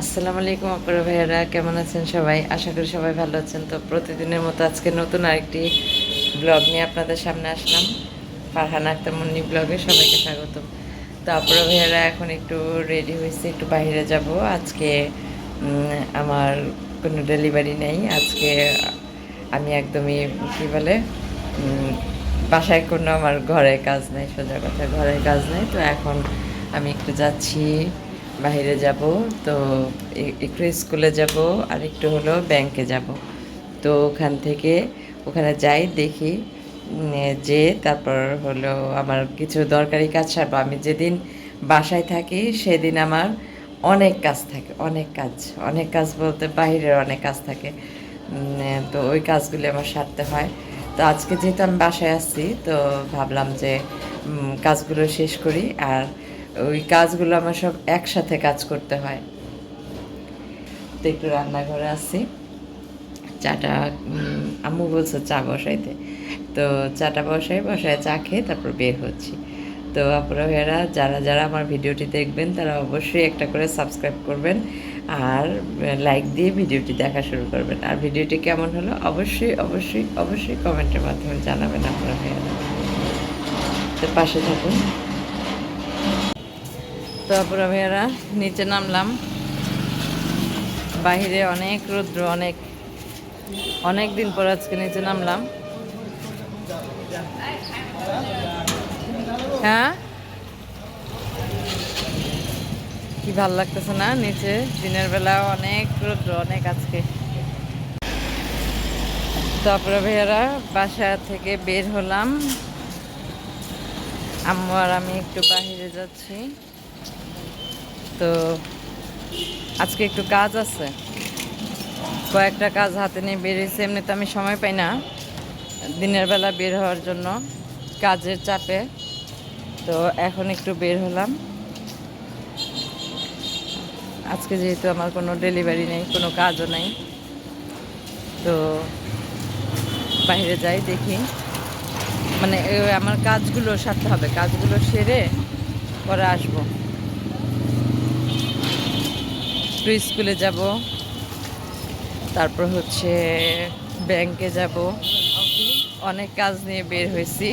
আসসালামু আলাইকুম আপনারা ভাইয়ারা, কেমন আছেন সবাই? আশা করি সবাই ভালো আছেন। তো প্রতিদিনের মতো আজকে নতুন আরেকটি ব্লগ নিয়ে আপনাদের সামনে আসলাম। ফারহানা আক্তার মুন্নি ব্লগে সবাইকে স্বাগত তো আপনারা ভাইয়ারা, এখন একটু রেডি হয়েছে, একটু বাইরে যাব। আজকে আমার কোনো ডেলিভারি নেই। আজকে আমি একদমই, কী বলে বাসায় কোনো আমার ঘরে কাজ নেই, সোজা কথা ঘরে কাজ নেই। তো এখন আমি একটু যাচ্ছি। বাইরে যাব, তো একটু স্কুলে যাব আর একটু হলো ব্যাংকে যাব। তো ওখান থেকে, ওখানে যাই, দেখি যে তারপর হলো আমার কিছু দরকারি কাজ সারবো। আমি যেদিন বাসায় থাকি, সেদিন আমার অনেক কাজ থাকে, অনেক কাজ অনেক কাজ বলতে বাইরের অনেক কাজ থাকে। তো ওই কাজগুলি আমার সারতে হয়। তো আজকে যেহেতু আমি বাসায় আসছি তো ভাবলাম যে কাজগুলো শেষ করি। আর ওই কাজগুলো আমার সব একসাথে কাজ করতে হয়। তো একটু রান্নাঘরে আসছি চাটা আম্মু বলছে চা বসাইতে। তো চাটা বসাই, বসায় চা খেয়ে তারপর বের হচ্ছি। তো আপনারা যারা যারা আমার ভিডিওটি দেখবেন, তারা অবশ্যই একটা করে সাবস্ক্রাইব করবেন আর লাইক দিয়ে ভিডিওটি দেখা শুরু করবেন। আর ভিডিওটি কেমন হলো অবশ্যই অবশ্যই অবশ্যই কমেন্টের মাধ্যমে জানাবেন আপনারা তো পাশে থাকুন। তো আপনারা ভাইয়ারা নিচে নামলাম। বাহিরে অনেক রৌদ্র, অনেক অনেক দিন পর আজকে নিচে নামলাম। হ্যাঁ? কি ভালো লাগতেছে না নিচে? দিনের বেলা অনেক রৌদ্র, অনেক আজকে। তারপরে ভাইয়ারা বাসা থেকে বের হলাম। আম্মু আর আমি একটু বাহিরে যাচ্ছি। তো আজকে একটু কাজ আছে। কয়েকটা কাজ হাতে নিয়ে বেরিয়েছি, এমনিতে আমি সময় পাই না। দিনের বেলা বের হওয়ার জন্য কাজের চাপে। তো এখন একটু বের হলাম। আজকে যেহেতু আমার কোনো ডেলিভারি নেই, কোনো কাজও নেই। তো বাইরে যাই দেখি। মানে আমার কাজগুলো সারতে হবে, কাজগুলো সেরে পরে আসব। একটু স্কুলে যাব। তারপর হচ্ছে ব্যাংকে যাব। অনেক কাজ নিয়ে বের হয়েছি।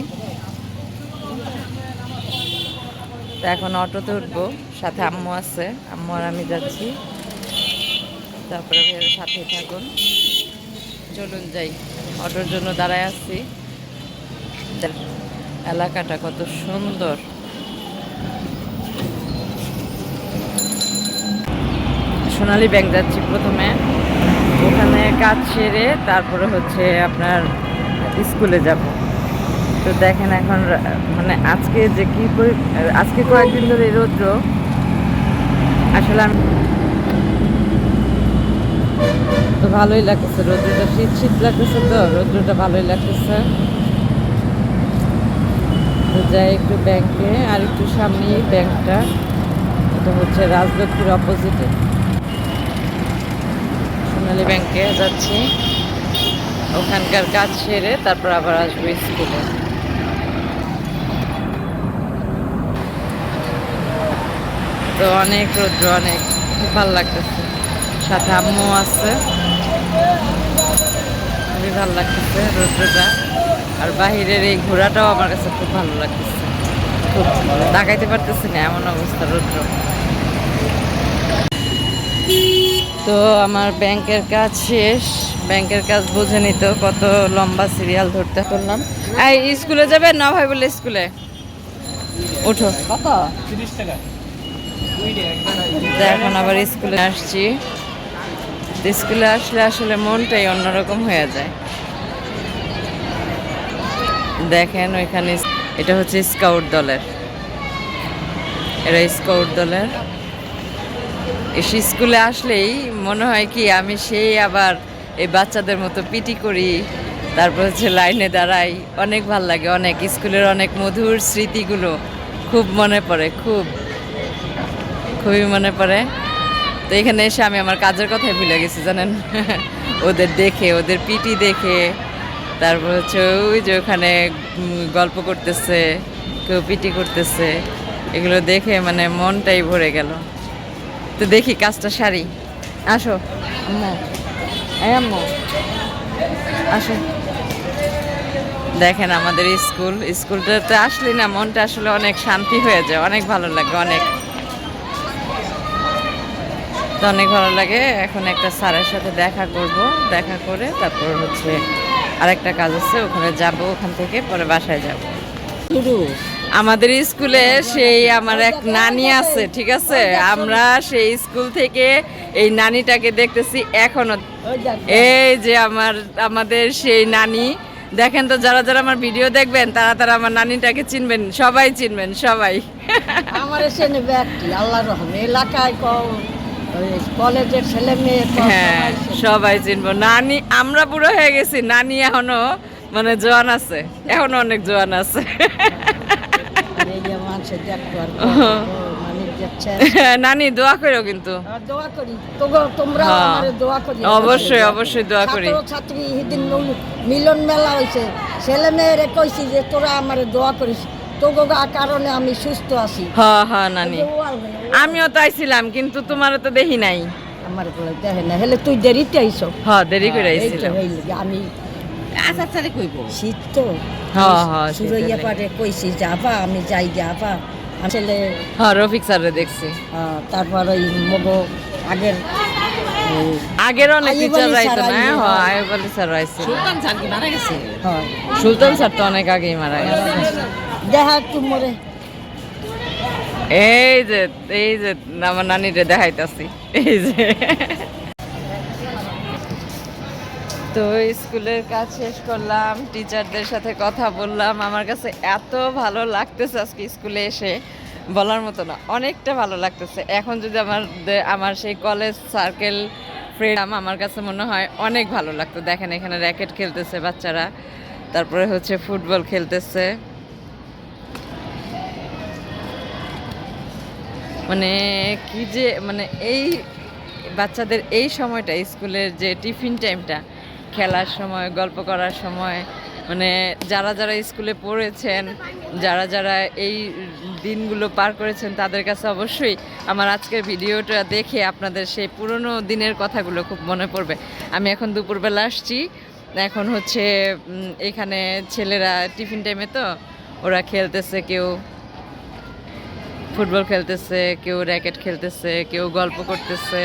তো এখন অটোতে উঠবো। সাথে আম্মু আছে। আম্মু আর আমি যাচ্ছি। তারপরে সাথে থাকুন। চলুন যাই। অটোর জন্য দাঁড়ায় আছি। এলাকাটা কত সুন্দর। সোনালী ব্যাংক যাচ্ছি প্রথমে। ওখানে কাজ সেরে তারপরে হচ্ছে আপনার স্কুলে যাব। তো দেখেন এখন মানে আজকে যে কি আজকে কয়েকদিন ধরে রৌদ্র। আসলে আমি তো ভালোই লাগতেছে, রৌদ্রটা শীত শীত লাগতেছে তো, রৌদ্রটা ভালোই লাগতেছে। তো যাই একটু ব্যাংকে আর একটু সামনেই ব্যাংকটা এটা হচ্ছে রাজলক্ষ্মীর অপোজিটে সোনালী ব্যাংকে যাচ্ছি। ওখানকার কাজ সেরে তারপর আবার আসব স্কুলে। তো অনেক রৌদ্র, অনেক খুব ভালো লাগতেছে। সাথে আম্মু আছে। খুবই ভালো লাগতেছে রৌদ্রটা। আর বাহিরের এই ঘোরাটাও আমার কাছে খুব ভালো লাগতেছে। খুব তাকাইতে পারতেছি না, এমন অবস্থা রৌদ্র। তো আমার ব্যাংকের কাজ শেষ। ব্যাংকের কাজ বুঝে নিত কত লম্বা সিরিয়াল ধরতে করলাম এই স্কুলে যাবে? না ভাই বলে স্কুলে। ওঠো। কত? এখন আবার স্কুলে আসছি। স্কুলে আসলে আসলে মনটাই অন্যরকম হয়ে যায়। দেখেন ওইখানে এটা হচ্ছে স্কাউট দলের। এরা স্কাউট দলের। এসে স্কুলে আসলেই মনে হয় কি আমি সেই আবার এই বাচ্চাদের মতো পিটি করি। তারপর হচ্ছে লাইনে দাঁড়াই। অনেক ভালো লাগে, অনেক। স্কুলের অনেক মধুর স্মৃতিগুলো খুব মনে পড়ে, খুব। খুবই মনে পড়ে। তো এখানে এসে আমি আমার কাজের কথাই ভুলে গেছি, জানেন? ওদের দেখে, ওদের পিটি দেখে। তারপর হচ্ছে ওই যে ওখানে গল্প করতেছে, কেউ পিটি করতেছে। এগুলো দেখে মানে মনটাই ভরে গেল। তো দেখি কাজটা সারি। আসো, আম্মু। আসো। দেখেন আমাদের স্কুল, স্কুলটাতে আসলে না মনটা আসলে অনেক শান্তি হয়ে যায়, অনেক ভালো লাগে, অনেক। তো অনেক ভালো লাগে, এখন একটা স্যারের সাথে দেখা করব, দেখা করে তারপর হচ্ছে আরেকটা কাজ আছে, ওখানে যাব ওখান থেকে, পরে বাসায় যাব। আমাদের স্কুলে সেই আমার এক নানি আছে ঠিক আছে? আমরা সেই স্কুল থেকে এই নানিটাকে দেখতেছি এখনও। এই যে আমার আমাদের সেই নানি। দেখেন তো যারা যারা আমার ভিডিও দেখবেন তারা তারা আমার নানিটাকে চিনবেন সবাই চিনবেন সবাই। আমার আল্লাহ রহমে এলাকায় কম কলেজের ছেলে মেয়ে হ্যাঁ সবাই চেনে। সবাই চিনবো। নানি আমরা বুড়ো হয়ে গেছি নানি এখনও মানে জোয়ান আছে এখনও অনেক জোয়ান আছে। এই যে মানুষের দেখতো আর মানে নানি দোয়া করো কিন্তু। দোয়া করি। তোমরা হ্যাঁ। আমারে দোয়া করি অবশ্যই, অবশ্যই দোয়া করি। ছাত্রী সেদিন মিলন মেলা হয়েছে ছেলে মেয়েরে কইছি যে তোরা আমারে দোয়া করিস। কারণে আমি সুস্থ আছি। হ হ নানি। আমিও তাইছিলাম কিন্তু তোমার তো দেখি নাই। আমার দেখে না হেলে তুই দেরিতে আইছো হ দেরি করে এই আইছিলাম। আমি আচার চালে কইব। শীত তো। হ্যাঁ, হ্যাঁ, সুরইয়া লাগে। পারে কইছি যাবা আমি যাই যাবা ছেলে হ্যাঁ রফিক স্যারে দেখছি। আহ, তারপর ওই মগো আগের আগের অনেক টিচার স্যার না? হ্যাঁ হ্যাঁ। আলী। স্যার আইছিল সুলতান স্যার কি মারা গেছে? হয়। সুলতান স্যার তো অনেক আগেই মারা গেছে। দেখা একটু মরে। এই যে এই যে আমার নানিরে দেখাইতাছি। এই যে। তো স্কুলের কাজ শেষ করলাম টিচারদের সাথে কথা বললাম। আমার কাছে এত ভালো লাগতেছে আজকে স্কুলে এসে, বলার মতো না, অনেকটা ভালো লাগতেছে। এখন যদি আমার আমার সেই কলেজ সার্কেল ফ্রেন্ড আমার কাছে মনে হয় অনেক ভালো লাগতো। দেখেন এখানে র্যাকেট খেলতেছে বাচ্চারা, তারপরে হচ্ছে ফুটবল খেলতেছে। মানে কি যে মানে এই বাচ্চাদের এই সময়টা, স্কুলের যে টিফিন টাইমটা খেলার সময়, গল্প করার সময় মানে যারা যারা স্কুলে পড়েছেন, যারা যারা এই দিনগুলো পার করেছেন, তাদের কাছে অবশ্যই আমার আজকের ভিডিওটা দেখে আপনাদের সেই পুরনো দিনের কথাগুলো খুব মনে পড়বে। আমি এখন দুপুরবেলা আসছি। এখন হচ্ছে এখানে ছেলেরা টিফিন টাইমে তো, ওরা খেলতেছে, কেউ ফুটবল খেলতেছে, কেউ র্যাকেট খেলতেছে, কেউ গল্প করতেছে।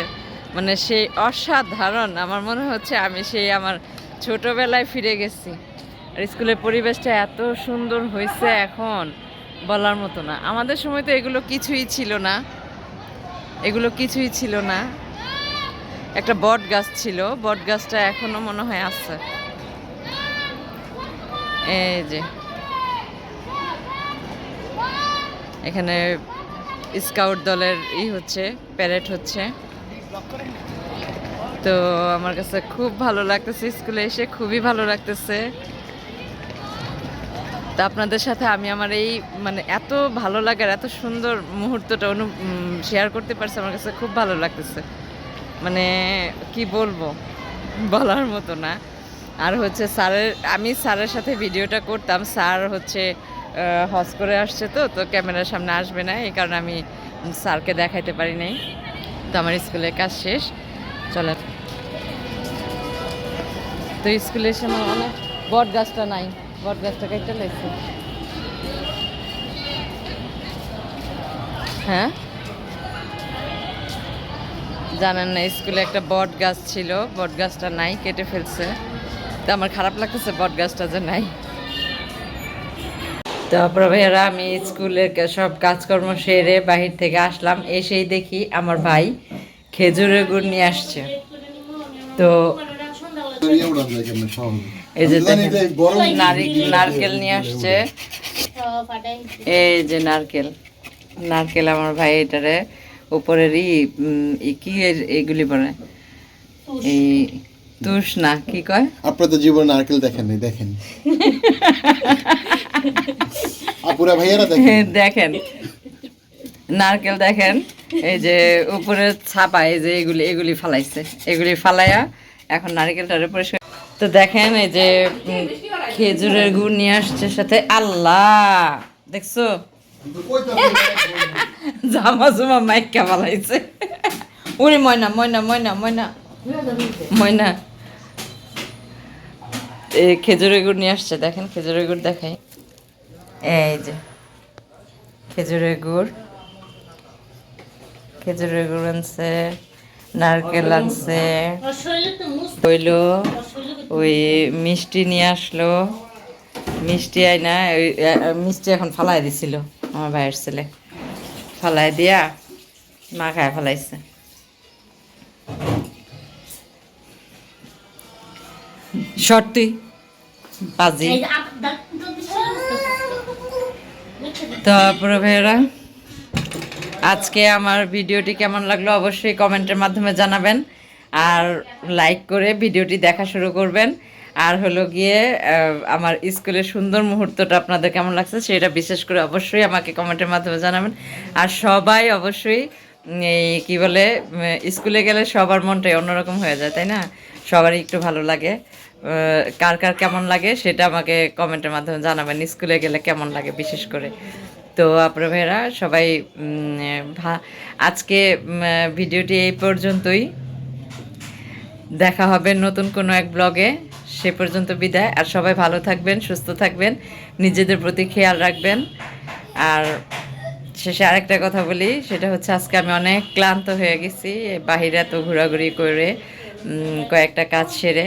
মানে সেই অসাধারণ। আমার মনে হচ্ছে আমি সেই আমার ছোটবেলায় ফিরে গেছি। আর স্কুলের পরিবেশটা এত সুন্দর হয়েছে এখন, বলার মতো না। আমাদের সময় তো এগুলো কিছুই ছিল না। এগুলো কিছুই ছিল না। একটা বট গাছ ছিল। বট গাছটা এখনও মনে হয় আছে। এই যে। এখানে স্কাউট দলের ই হচ্ছে, প্যারেড হচ্ছে। তো আমার কাছে খুব ভালো লাগতেছে, স্কুলে এসে খুবই ভালো লাগতেছে। তো আপনাদের সাথে আমি আমার এই মানে এত ভালো লাগার, এত সুন্দর মুহূর্তটা অনু শেয়ার করতে পারছি, আমার কাছে খুব ভালো লাগতেছে। মানে কি বলব, বলার মতো না। আর হচ্ছে স্যারের, আমি স্যারের সাথে ভিডিওটা করতাম, স্যার হচ্ছে হজ করে আসছে তো তো ক্যামেরার সামনে আসবে না, এই কারণে আমি স্যারকে দেখাইতে পারি নাই। তো আমার স্কুলের কাজ শেষ। চলেন তো স্কুলে এসে আমার অনেক বট গাছটা নাই বট গাছটা কেটে লেগেছে হ্যাঁ? জানেন না, স্কুলে একটা বট গাছ ছিল বট গাছটা নাই, কেটে ফেলছে। তো আমার খারাপ লাগতেছে বট গাছটা যে নাই। তারপর ভাইয়ারা আমি স্কুলের সব কাজকর্ম সেরে বাহির থেকে আসলাম এসেই দেখি আমার ভাই খেজুরের গুড় নিয়ে আসছে। তো এই যে নারি- নারকেল নিয়ে আসছে। এই যে নারকেল নারকেল আমার ভাই এটারে উপরের ই উম, ই কি এইগুলি বলে? এই তুষ না কি কয়? আপনার তো জীবন নারকেল দেখেন নাই দেখেন। আপুরা ভাইয়ারা দেখেন দেখেন। নারকেল দেখেন এই যে উপরে ছাপা এই যে এগুলি এগুলি ফালাইছে। এগুলি ফালাইয়া এখন নারকেলটারে পরিষ্কার তো দেখেন এই যে খেজুরের গুড় নিয়ে আসছে সাথে আল্লাহ দেখছ? জামা জুমা মাইকা ফালাইছে। ওরে ময়না ময়না ময়না ময়না। ময়না। খেজুরের গুড় নিয়ে আসছে, দেখেন, খেজুরের গুড় দেখাই। এই যে, খেজুরের গুড়। খেজুরের গুড় আনছে, নারকেল আনছে হইল ওই মিষ্টি নিয়ে আসলো। মিষ্টি আইনা, ওই মিষ্টি এখন ফালাই দিছিল, আমার ভাইয়ের ছেলে। ফালাই দিয়া মা খায়, ফালাইছে। সত্যি পাজি তারপরে ভাইয়েরা আজকে আমার ভিডিওটি কেমন লাগল অবশ্যই কমেন্টের মাধ্যমে জানাবেন আর লাইক করে ভিডিওটি দেখা শুরু করবেন। আর হলো গিয়ে আমার স্কুলের সুন্দর মুহূর্তটা আপনাদের কেমন লাগছে সেটা বিশেষ করে অবশ্যই আমাকে কমেন্টের মাধ্যমে জানাবেন। আর সবাই অবশ্যই এই কি বলে স্কুলে গেলে সবার মনটাই অন্যরকম হয়ে যায় তাই না? সবারই একটু ভালো লাগে। কার কার কেমন লাগে সেটা আমাকে কমেন্টের মাধ্যমে জানাবেন। স্কুলে গেলে কেমন লাগে বিশেষ করে? তো আপনার ভাইরা সবাই আজকে ভিডিওটি এই পর্যন্তই। দেখা হবে নতুন কোনো এক ব্লগে। সে পর্যন্ত বিদায়। আর সবাই ভালো থাকবেন, সুস্থ থাকবেন, নিজেদের প্রতি খেয়াল রাখবেন। আর শেষে আরেকটা কথা বলি, সেটা হচ্ছে আজকে আমি অনেক ক্লান্ত হয়ে গেছি। বাহিরে এত ঘোরাঘুরি করে কয়েকটা কাজ সেরে।